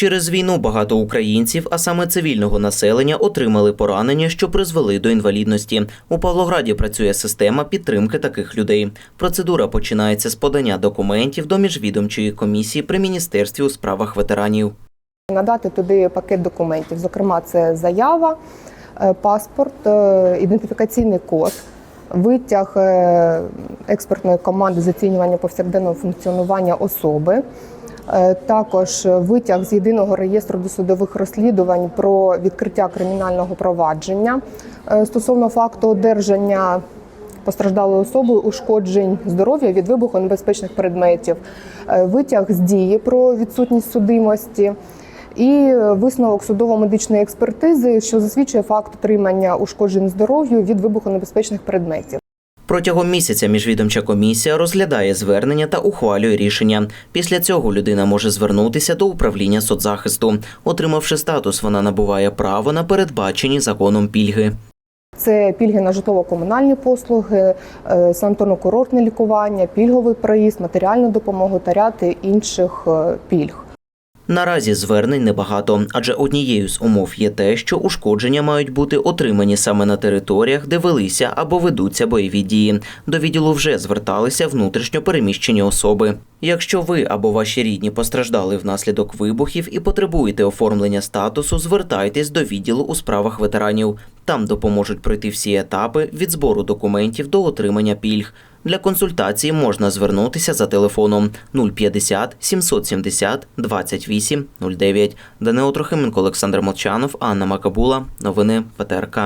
Через війну багато українців, а саме цивільного населення, отримали поранення, що призвели до інвалідності. У Павлограді працює система підтримки таких людей. Процедура починається з подання документів до міжвідомчої комісії при міністерстві у справах ветеранів. Надати туди пакет документів. Зокрема, це заява, е, паспорт, е, ідентифікаційний код, витяг е, експертної команди з оцінювання повсякденного функціонування особи. Е, Також витяг з єдиного реєстру досудових розслідувань про відкриття кримінального провадження е, стосовно факту одержання постраждалою особою ушкоджень здоров'я від вибухонебезпечних предметів, е, витяг з дії про відсутність судимості. І висновок судово-медичної експертизи, що засвідчує факт отримання ушкоджень здоров'ю від вибухонебезпечних предметів. Протягом місяця міжвідомча комісія розглядає звернення та ухвалює рішення. Після цього людина може звернутися до управління соцзахисту. Отримавши статус, вона набуває право на передбачені законом пільги. Це пільги на житлово-комунальні послуги, е, санаторно-курортне лікування, пільговий проїзд, матеріальну допомогу та ряд інших е, пільг. Наразі звернень небагато, адже однією з умов є те, що ушкодження мають бути отримані саме на територіях, де велися або ведуться бойові дії. До відділу вже зверталися внутрішньо переміщені особи. Якщо ви або ваші рідні постраждали внаслідок вибухів і потребуєте оформлення статусу, звертайтесь до відділу у справах ветеранів. Там допоможуть пройти всі етапи від збору документів до отримання пільг. Для консультації можна звернутися за телефоном 050 770 28 09. Данило Трохименко, Олександр Молчанов, Анна Макабула. Новини ПТРК.